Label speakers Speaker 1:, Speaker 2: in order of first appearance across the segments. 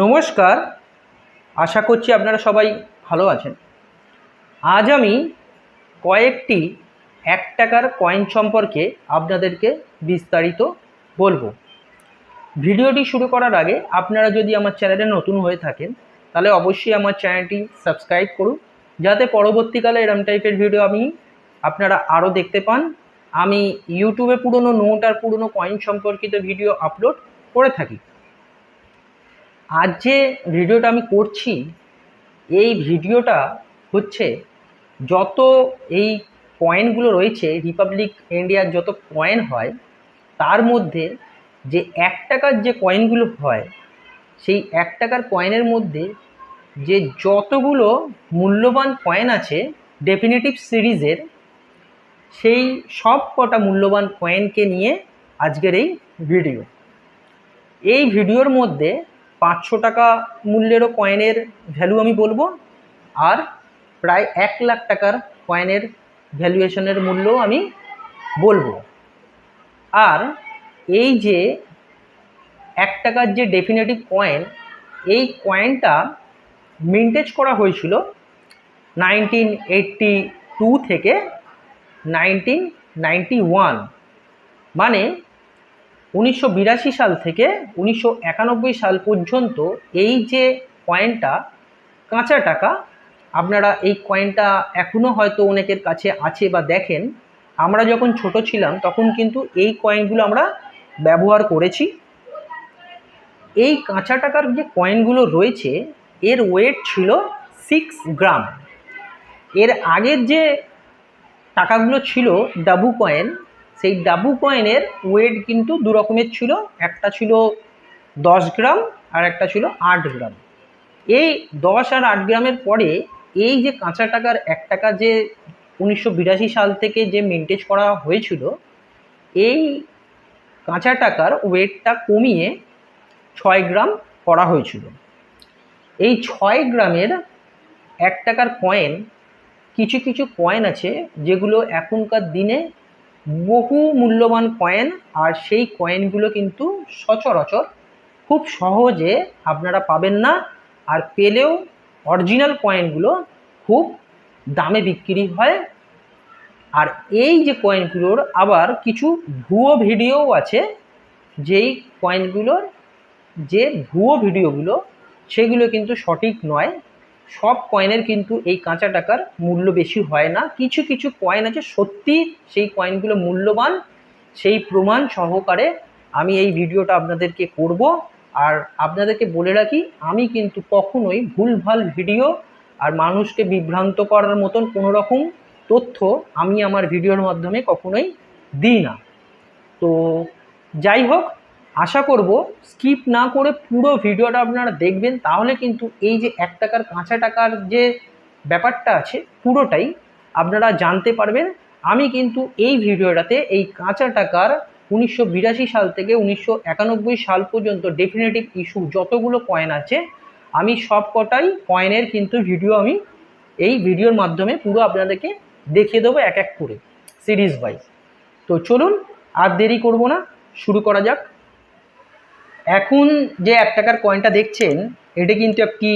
Speaker 1: নমস্কার। আশা করছি আপনারা সবাই ভালো আছেন। আজ আমি কয়েকটি এক টাকার কয়েন সম্পর্কে আপনাদেরকে বিস্তারিত বলব। ভিডিওটি শুরু করার আগে আপনারা যদি আমার চ্যানেলে নতুন হয়ে থাকেন, তাহলে অবশ্যই আমার চ্যানেলটি সাবস্ক্রাইব করুন, যাতে পরবর্তীকালে এরম টাইপের ভিডিও আমি আপনারা আরও দেখতে পান। আমি ইউটিউবে পুরনো নোট আর পুরনো কয়েন সম্পর্কিত ভিডিও আপলোড করে থাকি। আজ যে ভিডিওটা আমি করছি, এই ভিডিওটা হচ্ছে যত এই কয়েনগুলো রয়েছে রিপাবলিক ইন্ডিয়ার যত কয়েন হয়, তার মধ্যে যে এক টাকার যে কয়েনগুলো হয়, সেই এক টাকার কয়েনের মধ্যে যে যতগুলো মূল্যবান কয়েন আছে ডেফিনেটিভ সিরিজের সেই সব কটা মূল্যবান কয়েনকে নিয়ে আজকের এই ভিডিও এই ভিডিওর মধ্যে পাঁচশো টাকা মূল্যেরও কয়েনের ভ্যালু আমি বলব। আর প্রায় এক লাখ টাকার কয়েনের ভ্যালুয়েশনের মূল্যও আমি বলব। আর এই যে এক টাকার যে ডেফিনেটিভ কয়েন এই কয়েনটা মিন্টেজ করা হয়েছিল নাইনটিন এইটটি টু থেকে নাইনটিন নাইনটি ওয়ান মানে উনিশশো বিরাশি সাল থেকে উনিশশো একানব্বই সাল পর্যন্ত এই যে কয়েনটা কাঁচা টাকা, আপনারা এই কয়েনটা এখনও হয়তো অনেকের কাছে আছে বা দেখেন। আমরা যখন ছোট ছিলাম, তখন কিন্তু এই কয়েনগুলো আমরা ব্যবহার করেছি। এই কাঁচা টাকার যে কয়েনগুলো রয়েছে, এর ওয়েট ছিল সিক্স গ্রাম এর আগের যে টাকাগুলো ছিল ডাবু কয়েন সেই ডাবু কয়েনের ওয়েট কিন্তু দু রকমের ছিল। একটা ছিল দশ গ্রাম আর একটা ছিল আট গ্রাম। এই দশ আর আট গ্রামের পরে এই যে কাঁচা টাকার এক টাকা যে উনিশশো বিরাশি সাল থেকে যে মেনটেজ করা হয়েছিল, এই কাঁচা টাকার ওয়েটটা কমিয়ে ছয় গ্রাম করা হয়েছিল। এই ছয় গ্রামের এক টাকার কয়েন কিছু কিছু কয়েন আছে যেগুলো এখনকার দিনে বহু মূল্যবান কয়েন আর সেই কয়েনগুলো কিন্তু সচরাচর খুব সহজে আপনারা পাবেন না, আর পেলেও অরিজিনাল কয়েনগুলো খুব দামে বিক্রি হয়। আর এই যে কয়েনগুলোর আবার কিছু ভুয়ো ভিডিওও আছে, যেই কয়েনগুলোর যে ভুয়ো ভিডিওগুলো সেগুলো কিন্তু সঠিক নয়। সব কয়েনের কিন্তু এই কাঁচা টাকার মূল্য বেশি হয় না। কিছু কিছু কয়েন আছে, সত্যি সেই কয়েনগুলো মূল্যবান, সেই প্রমাণ সহকারে আমি এই ভিডিওটা আপনাদেরকে করব। আর আপনাদেরকে বলে রাখি, আমি কিন্তু কখনোই ভুলভাল ভিডিও আর মানুষকে বিভ্রান্ত করার মতন কোনো রকম তথ্য আমি আমার ভিডিওর মাধ্যমে কখনোই দিই না। তো যাই হোক আশা করব স্কিপ না করে পুরো ভিডিওটা আপনারা দেখবেন, তাহলে কিন্তু এই যে এক টাকার কাঁচা টাকার যে ব্যাপারটা আছে, পুরোটাই আপনারা জানতে পারবেন। আমি কিন্তু এই ভিডিওটাতে এই কাঁচা টাকার উনিশশো বিরাশি সাল থেকে উনিশশো একানব্বই সাল পর্যন্ত ডেফিনেটিভ ইস্যু যতগুলো কয়েন আছে, আমি সব কটাই কয়েনের কিন্তু ভিডিও আমি এই ভিডিওর মাধ্যমে পুরো আপনাদেরকে দেখিয়ে দেবো এক এক করে সিরিজ ওয়াইজ তো চলুন, আর দেরি করব না, শুরু করা যাক। এখন যে এক টাকার কয়েনটা দেখছেন, এটা কিন্তু একটি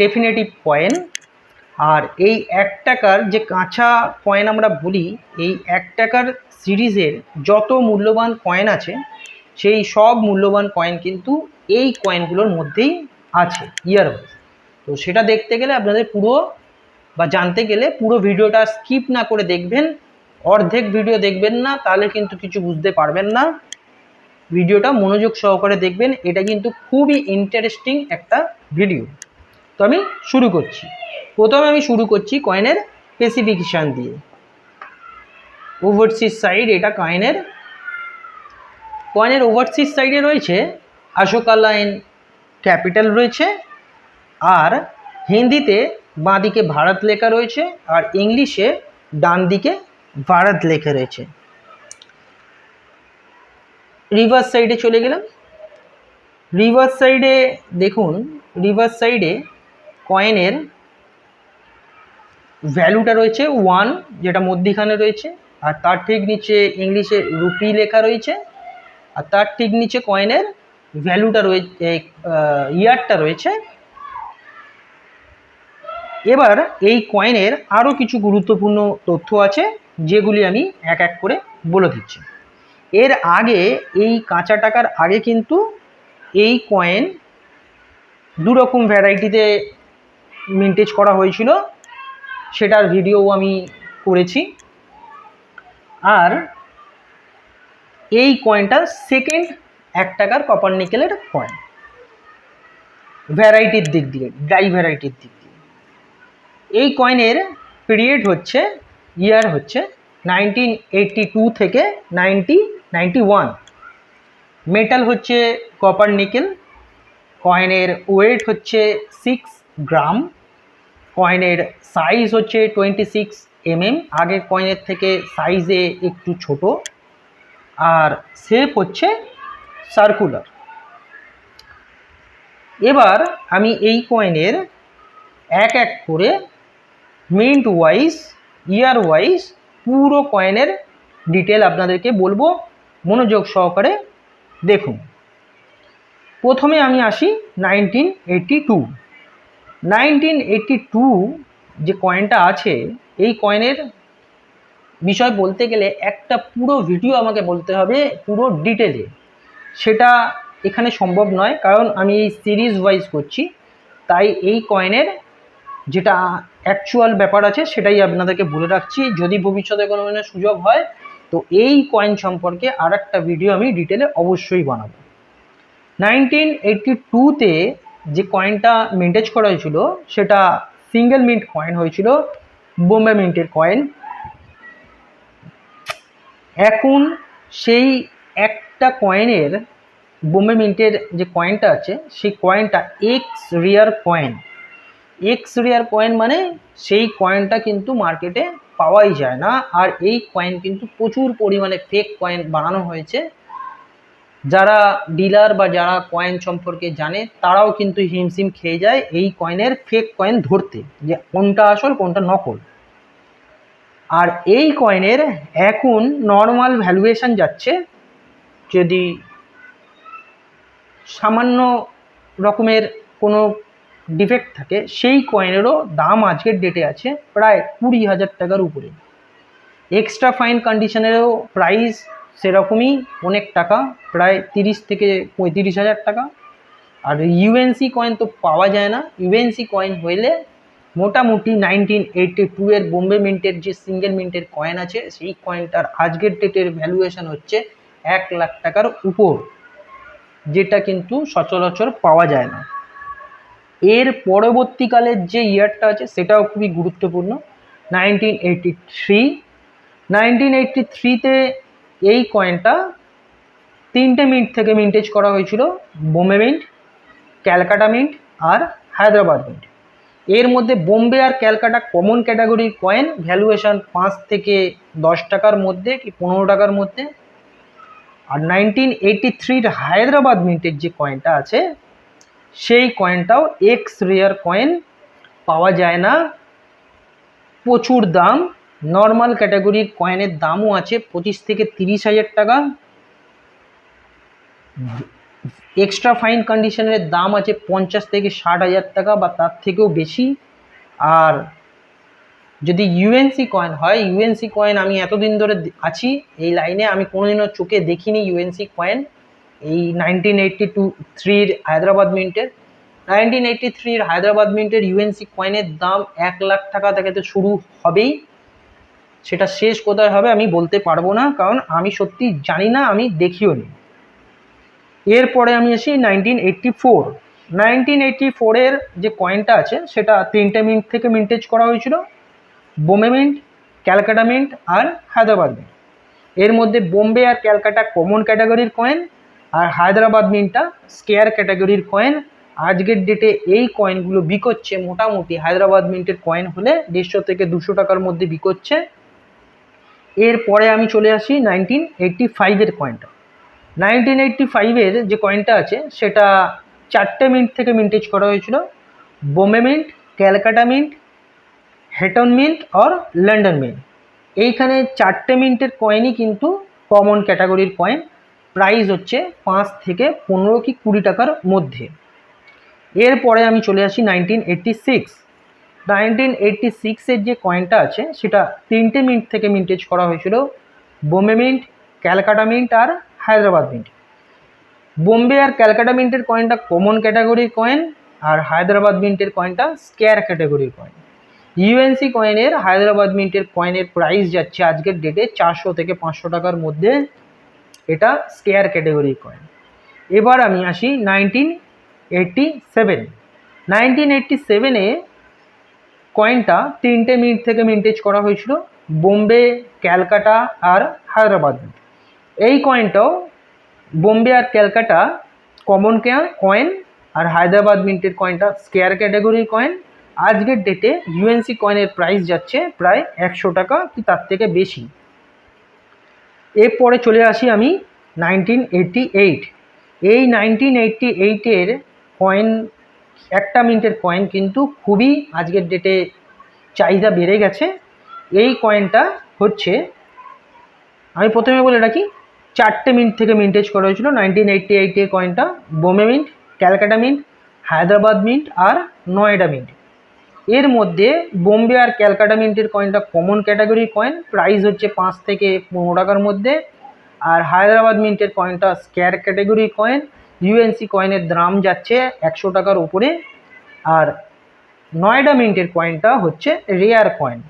Speaker 1: ডেফিনেটিভ কয়েন আর এই এক টাকার যে কাঁচা কয়েন আমরা বলি, এই এক টাকার সিরিজের যত মূল্যবান কয়েন আছে, সেই সব মূল্যবান কয়েন কিন্তু এই কয়েনগুলোর মধ্যেই আছে ইয়ার তো সেটা দেখতে গেলে আপনাদের পুরো বা জানতে গেলে পুরো ভিডিওটা স্কিপ না করে দেখবেন, অর্ধেক ভিডিও দেখবেন না, তাহলে কিন্তু কিছু বুঝতে পারবেন না। ভিডিওটা মনোযোগ সহকারে দেখবেন, এটা কিন্তু খুবই ইন্টারেস্টিং একটা ভিডিও তো আমি শুরু করছি। প্রথমে আমি শুরু করছি কয়েনের স্পেসিফিকেশান দিয়ে। ওভারসিজ সাইড এটা কয়েনের কয়েনের ওভারসিজ সাইডে রয়েছে অশোকা লাইন ক্যাপিটাল রয়েছে, আর হিন্দিতে বাঁ দিকে ভারত লেখা রয়েছে, আর ইংলিশে ডান দিকে ভারত লেখা রয়েছে। রিভার্স সাইডে চলে গেলাম। রিভার্স সাইডে দেখুন রিভার্স সাইডে কয়েনের ভ্যালুটা রয়েছে ওয়ান যেটা মধ্যিখানে রয়েছে, আর তার ঠিক নিচে ইংলিশে রুপি লেখা রয়েছে, আর তার ঠিক নিচে কয়েনের ভ্যালুটা রয়েছে ইয়ারটা রয়েছে। এবার এই কয়েনের আরও কিছু গুরুত্বপূর্ণ তথ্য আছে, যেগুলি আমি এক এক করে বলে দিচ্ছি। এর আগে এই কাঁচা টাকার আগে কিন্তু এই কয়েন দু রকম ভ্যারাইটিতে মিন্টেজ করা হয়েছিল। সেটার ভিডিও আমি করেছি। আর এই কয়েনটা সেকেন্ড এক টাকার কপার নিকেলের কয়েন ভ্যারাইটির দিক দিয়ে ডাই ভ্যারাইটির দিক দিয়ে। এই কয়েনের পিরিয়ড হচ্ছে ইয়ার হচ্ছে নাইনটিন এইটটি টু থেকে নাইনটি নাইনটি ওয়ান মেটাল হচ্ছে কপার নিকেল কয়েনের ওয়েট হচ্ছে সিক্স গ্রাম কয়েনের সাইজ হচ্ছে টোয়েন্টি সিক্স এমএম আগের কয়েনের থেকে সাইজে একটু ছোট, আর শেপ হচ্ছে সার্কুলার এবার আমি এই কয়েনের এক এক করে মিন্ট ওয়াইজ ইয়ার ওয়াইজ পুরো কয়েনের ডিটেল আপনাদেরকে বলব। মনোযোগ সহকারে দেখুন। প্রথমে আমি আসি nineteen eighty two nineteen eighty two যে কয়েনটা আছে, এই কয়েনের বিষয় বলতে গেলে একটা পুরো ভিডিও আমাকে বলতে হবে পুরো ডিটেলে সেটা এখানে সম্ভব নয়, কারণ আমি এই সিরিজ ওয়াইজ করছি। তাই এই কয়েনের যেটা অ্যাকচুয়াল ব্যাপার আছে, সেটাই আপনাদেরকে বলে রাখছি। যদি ভবিষ্যতে কোনো সুযোগ হয় তো এই কয়েন সম্পর্কে আর একটা ভিডিও আমি ডিটেলে অবশ্যই বানাবো। নাইনটিন এইটটি টুতে যে কয়েনটা মিন্টেজ করা হয়েছিল, সেটা সিঙ্গেল মিন্ট কয়েন হয়েছিল, বোম্বে মিন্টের কয়েন এখন সেই একটা কয়েনের বোম্বে মিন্টের যে কয়েনটা আছে, সেই কয়েনটা ex rare coin ex rare coin মানে সেই কয়েনটা কিন্তু মার্কেটে পাওয়াই যায় না। আর এই কয়েন কিন্তু প্রচুর পরিমাণে ফেক কয়েন বানানো হয়েছে। যারা ডিলার বা যারা কয়েন সম্পর্কে জানে, তারাও কিন্তু হিমশিম খেয়ে যায় এই কয়েনের ফেক কয়েন ধরতে, যে কোনটা আসল, কোনটা নকল। আর এই কয়েনের এখন নর্মাল ভ্যালুয়েশন যাচ্ছে। যদি সামান্য রকমের কোনো ডিফেক্ট থাকে, সেই কয়েনেরও দাম আজকের ডেটে আছে প্রায় কুড়ি হাজার টাকার উপরে। এক্সট্রা ফাইন কন্ডিশনেরও প্রাইস সেরকমই অনেক টাকা, প্রায় তিরিশ থেকে পঁয়ত্রিশ হাজার টাকা। আর ইউএনসি কয়েন তো পাওয়া যায় না। ইউএনসি কয়েন হইলে মোটামুটি নাইনটিন এইটটি টু এর বোম্বে মিন্টের যে সিঙ্গেল মিন্টের কয়েন আছে, সেই কয়েনটার আজকের ডেটের ভ্যালুয়েশন হচ্ছে এক লাখ টাকার উপর, যেটা কিন্তু সচরাচর পাওয়া যায় না। এর পরবর্তীকালের যে ইয়ারটা আছে, সেটাও খুবই গুরুত্বপূর্ণ। Nineteen eighty three nineteen eighty থ্রিতে এই কয়েনটা তিনটে মিন্ট থেকে মিন্টেজ করা হয়েছিল, বোম্বে মিন্ট ক্যালকাটা মিন্ট আর হায়দ্রাবাদ মিন্ট এর মধ্যে বোম্বে আর ক্যালকাটা কমন ক্যাটাগরির কয়েন ভ্যালুয়েশন পাঁচ থেকে দশ টাকার মধ্যে কি পনেরো টাকার মধ্যে। আর নাইনটিন এইটি থ্রির হায়দ্রাবাদ মিন্টের যে কয়েনটা আছে সেই কয়েনটাও এক্স রেয়ার কয়েন পাওয়া যায় না। প্রচুর দাম। নর্মাল ক্যাটাগরির কয়েনের দামও আছে পঁচিশ থেকে তিরিশ হাজার টাকা। এক্সট্রা ফাইন কন্ডিশনের দাম আছে পঞ্চাশ থেকে ষাট হাজার টাকা বা তার থেকেও বেশি। আর যদি ইউএনসি কয়েন হয় ইউএনসি কয়েন আমি এতদিন ধরে আছি, এই লাইনে আমি কোনোদিনও চোখে দেখিনি ইউএনসি কয়েন এই নাইনটিন এইটটি টু থ্রির হায়দ্রাবাদ মিন্টের নাইনটিন এইটটি থ্রির হায়দ্রাবাদ মিন্টের ইউএনসি কয়েনের দাম এক লাখ টাকা থেকে তো শুরু হবেই। সেটা শেষ কোথায় হবে আমি বলতে পারব না, কারণ আমি সত্যি জানি না, আমি দেখিও নি। এরপরে আমি আসি nineteen eighty four nineteen eighty ফোরের যে কয়েনটা আছে, সেটা তিনটে মিন্ট থেকে মিন্টেজ করা হয়েছিল। বোম্বে মিন্ট ক্যালকাটা মিন্ট আর হায়দ্রাবাদ মিন্ট এর মধ্যে বোম্বে আর ক্যালকাটা কমন ক্যাটাগরির কয়েন আর হায়দ্রাবাদ মিন্টটা স্কেয়ার ক্যাটাগরির কয়েন আজকের ডেটে এই কয়েনগুলো বিকোচ্ছে মোটামুটি, হায়দ্রাবাদ মিন্টের কয়েন হলে দেড়শো থেকে দুশো টাকার মধ্যে বিকোচ্ছে। এরপরে আমি চলে আসি নাইনটিন এইটটি ফাইভের কয়েনটা নাইনটিন এইটটি ফাইভের যে কয়েনটা আছে, সেটা চারটে মিন্ট থেকে মিন্টেজ করা হয়েছিল। Bombay mint, Calcutta mint, Heaton mint আর লন্ডন মিন্ট। এইখানে চারটে মিন্টের কয়েনই কিন্তু কমন ক্যাটাগরির কয়েন প্রাইস হচ্ছে পাঁচ থেকে পনেরো কি কুড়ি টাকার মধ্যে। এরপরে আমি চলে আসি nineteen eighty six. Nineteen eighty সিক্সের যে কয়েনটা আছে, সেটা তিনটে মিন্ট থেকে মিন্টেজ করা হয়েছিল। বোম্বে মিন্ট, ক্যালকাটা মিন্ট আর হায়দ্রাবাদ মিন্ট। বোম্বে আর ক্যালকাটা মিন্টের কয়েনটা কমন ক্যাটাগরির কয়েন আর হায়দ্রাবাদ মিন্টের কয়েনটা স্কেয়ার ক্যাটাগরির কয়েন। ইউএনসি কয়েনের, হায়দ্রাবাদ মিন্টের কয়েনের প্রাইস যাচ্ছে আজকের ডেটে চারশো থেকে পাঁচশো টাকার মধ্যে। এটা স্কেয়ার ক্যাটাগরির কয়েন এবার আমি আসি nineteen eighty seven nineteen eighty সেভেনে কয়েনটা তিনটে মিনিট থেকে মিন্টেজ করা হয়েছিল, বোম্বে, ক্যালকাটা আর হায়দ্রাবাদ। এই কয়েনটাও বোম্বে আর ক্যালকাটা কমন কয়েন আর হায়দ্রাবাদ মিন্টের কয়েনটা স্কেয়ার ক্যাটাগরির কয়েন আজকের ডেটে ইউএনসি কয়েনের প্রাইস যাচ্ছে প্রায় একশো টাকা, কি তার থেকে বেশি? এরপরে চলে আসি আমি নাইনটিন এইটটি এইট এই নাইনটিন এইটটি এইটের কয়েন একটা মিনিটের কয়েন কিন্তু খুবই আজকের ডেটে চাহিদা বেড়ে গেছে। এই কয়েনটা হচ্ছে, আমি প্রথমে বলে রাখি, চারটে মিনিট থেকে মিন্টেজ করা হয়েছিল। নাইনটিন এইটটি এইটের কয়েনটা Bombay mint Calcutta mint Hyderabad mint আর নয়ডা মিন্ট এর মধ্যে বোম্বে আর ক্যালকাটা মিন্টের কয়েনটা কমন ক্যাটাগরির কয়েন প্রাইস হচ্ছে পাঁচ থেকে পনেরো টাকার মধ্যে। আর হায়দ্রাবাদ মিন্টের কয়েনটা স্ক্যার ক্যাটাগরির কয়েন ইউএনসি কয়েনের দাম যাচ্ছে একশো টাকার উপরে। আর নয়ডা মিন্টের কয়েনটা হচ্ছে রেয়ার কয়েন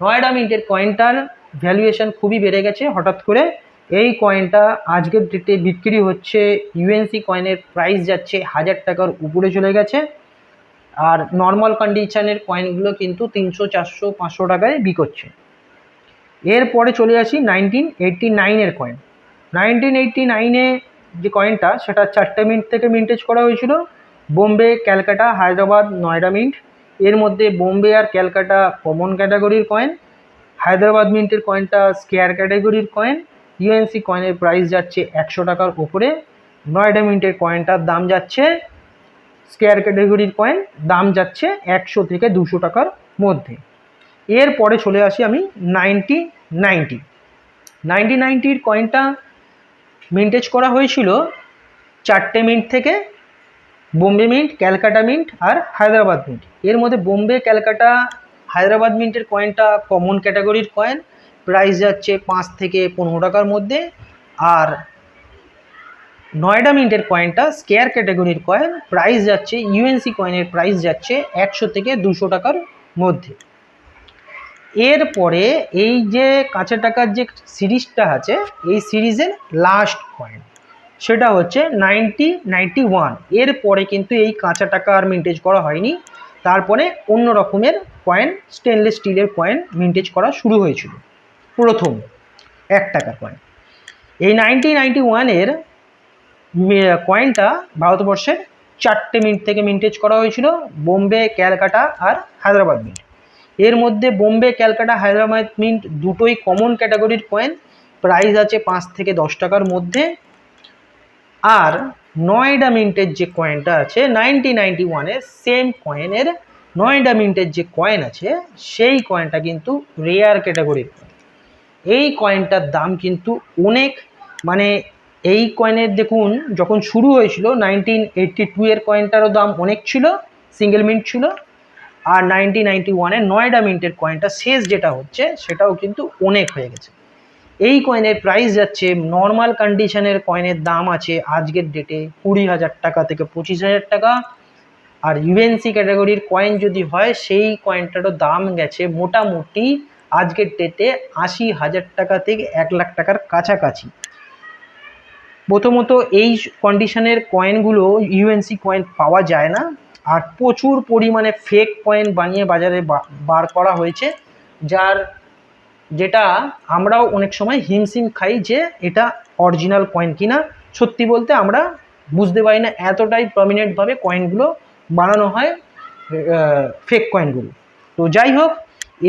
Speaker 1: নয়ডা মিন্টের কয়েনটার ভ্যালুয়েশন খুবই বেড়ে গেছে হঠাৎ করে। এই কয়েনটা আজকের ডেটে বিক্রি হচ্ছে ইউএনসি কয়েনের প্রাইস যাচ্ছে হাজার টাকার উপরে চলে গেছে। আর নর্মাল কন্ডিশনের কয়েনগুলো কিন্তু তিনশো, চারশো, পাঁচশো টাকায় বিকোচ্ছে এরপরে চলে আসি নাইনটিন এইটটি নাইনের কয়েন নাইনটিন এইটটি নাইনে যে কয়েনটা সেটা চারটে মিন্ট থেকে মিন্টেজ করা হয়েছিল। বোম্বে, ক্যালকাটা, হায়দ্রাবাদ, নয়ডা মিন্ট। এর মধ্যে বোম্বে আর ক্যালকাটা কমন ক্যাটাগরির কয়েন হায়দ্রাবাদ মিন্টের কয়েনটা স্কেয়ার ক্যাটাগরির কয়েন ইউএনসি কয়েনের প্রাইস যাচ্ছে একশো টাকার ওপরে নয়ডা মিন্টের কয়েনটার দাম যাচ্ছে স্কেয়ার ক্যাটাগরির কয়েন দাম যাচ্ছে একশো থেকে দুশো টাকার মধ্যে। এরপরে চলে আসি আমি নাইনটি নাইনটি। নাইনটি নাইনটির কয়েনটা মিন্টেজ করা হয়েছিল চারটে মিন্ট থেকে বোম্বে মিন্ট, ক্যালকাটা মিন্ট আর হায়দ্রাবাদ মিন্ট। এর মধ্যে বোম্বে, ক্যালকাটা, হায়দ্রাবাদ মিন্টের কয়েনটা কমন ক্যাটাগরির কয়েন। প্রাইস যাচ্ছে পাঁচ থেকে পনেরো টাকার মধ্যে। আর নয়ডা মিন্টের কয়েনটা স্কেয়ার ক্যাটাগরির কয়েন প্রাইস যাচ্ছে ইউএনসি কয়েনের প্রাইস যাচ্ছে একশো থেকে দুশো টাকার মধ্যে। এরপরে এই যে কাঁচা টাকার যে সিরিজটা আছে, এই সিরিজের লাস্ট কয়েন সেটা হচ্ছে নাইনটি নাইনটি ওয়ান এরপরে কিন্তু এই কাঁচা টাকা আর মিন্টেজ করা হয়নি। তারপরে অন্য রকমের কয়েন স্টেনলেস স্টিলের কয়েন মিন্টেজ করা শুরু হয়েছিল। প্রথম, এক টাকার কয়েন এই নাইনটি নাইনটি ওয়ানের কয়েনটা ভারতবর্ষের চারটে মিনিট থেকে মিন্টেজ করা হয়েছিল, বোম্বে, ক্যালকাটা আর হায়দ্রাবাদ মিন্ট এর মধ্যে বোম্বে, ক্যালকাটা, হায়দ্রাবাদ মিন্ট দুটোই কমন ক্যাটাগরির কয়েন প্রাইস আছে পাঁচ থেকে দশ টাকার মধ্যে। আর নয়ডা মিন্টের যে কয়েনটা আছে নাইনটি নাইনটি ওয়ানের সেম কয়েনের নয়ডা মিন্টের যে কয়েন আছে, সেই কয়েনটা কিন্তু রেয়ার ক্যাটাগরির এই কয়েনটার দাম কিন্তু অনেক মানে এই কয়েনের দেখুন, যখন শুরু হয়েছিল নাইনটিন এইটটি টু এর কয়েনটারও দাম অনেক ছিল সিঙ্গেল মিন্ট ছিল, আর নাইনটিন নাইনটি ওয়ানের নয়ডা মিন্টের কয়েনটা শেষ যেটা হচ্ছে, সেটাও কিন্তু অনেক হয়ে গেছে। এই কয়েনের প্রাইস যাচ্ছে নর্মাল কন্ডিশনের কয়েনের দাম আছে, আজকের ডেটে কুড়ি হাজার টাকা থেকে পঁচিশ হাজার টাকা। আর ইউএনসি ক্যাটাগরির কয়েন যদি হয়, সেই কয়েনটারও দাম গেছে মোটামুটি আজকের ডেটে আশি হাজার টাকা থেকে এক লাখ টাকার কাছাকাছি। প্রথমত এই কন্ডিশনের কয়েনগুলো ইউএনসি কয়েন পাওয়া যায় না। আর প্রচুর পরিমাণে ফেক কয়েন বানিয়ে বাজারে বার করা হয়েছে, যার যেটা আমরাও অনেক সময় হিমশিম খাই যে এটা অরিজিনাল কয়েন কিনা। সত্যি বলতে আমরা বুঝতে পারি না এতটাই প্রমিনেন্টভাবে কয়েনগুলো বানানো হয় ফেক কয়েনগুলো তো যাই হোক,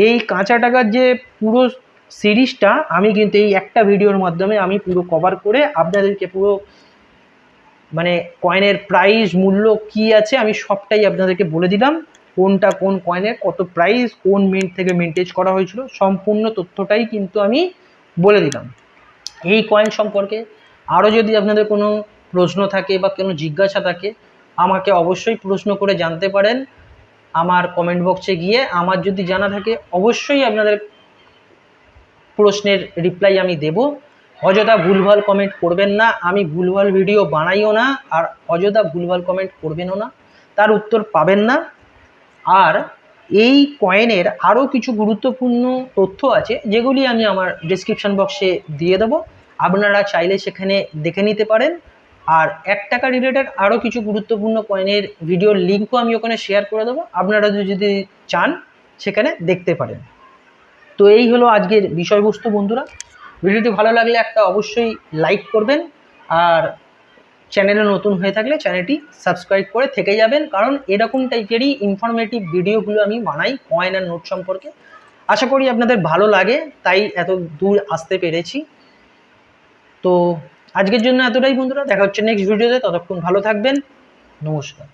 Speaker 1: এই কাঁচা টাকার যে পুরো সিরিজটা আমি কিন্তু এই একটা ভিডিওর মাধ্যমে আমি পুরো কভার করে আপনাদেরকে পুরো মানে কয়েনের প্রাইস মূল্য কি আছে আমি সবটাই আপনাদেরকে বলে দিলাম। কোনটা কোন কয়েনের কত প্রাইস কোন মিন্ট থেকে মিন্টেজ করা হয়েছিল, সম্পূর্ণ তথ্যটাই কিন্তু আমি বলে দিলাম। এই কয়েন সম্পর্কে আরও যদি আপনাদের কোনো প্রশ্ন থাকে বা কোনো জিজ্ঞাসা থাকে, আমাকে অবশ্যই প্রশ্ন করে জানতে পারেন। আমার কমেন্ট বক্সে গিয়ে আমার যদি জানা থাকে, অবশ্যই আপনাদের প্রশ্নের রিপ্লাই আমি দেব। অযথা ভুলভাল কমেন্ট করবেন না। আমি ভুলভাল ভিডিও বানাইও না আর অযথা ভুলভাল কমেন্ট করবেনও না। তার উত্তর পাবেন না। আর এই কয়েনের আরও কিছু গুরুত্বপূর্ণ তথ্য আছে, যেগুলি আমি আমার ডিসক্রিপশন বক্সে দিয়ে দেবো। আপনারা চাইলে সেখানে দেখে নিতে পারেন। আর এক টাকা রিলেটেড আরও কিছু গুরুত্বপূর্ণ কয়েনের ভিডিওর লিঙ্কও আমি ওখানে শেয়ার করে দেবো। আপনারা যদি চান, সেখানে দেখতে পারেন। তো এই হলো আজকের বিষয়বস্তু বন্ধুরা। ভিডিওটি ভালো লাগলে একটা অবশ্যই লাইক করবেন আর চ্যানেলে নতুন হয়ে থাকলে চ্যানেলটি সাবস্ক্রাইব করে থেকে যাবেন, কারণ এরকম টাইপেরই ইনফরমেটিভ ভিডিওগুলো আমি বানাই কয়েন আর নোট সম্পর্কে। আশা করি আপনাদের ভালো লাগে, তাই এত দূর আসতে পেরেছি। তো আজকের জন্য এতটাই বন্ধুরা, দেখা হচ্ছে নেক্সট ভিডিওতে ততক্ষণ ভালো থাকবেন, নমস্কার।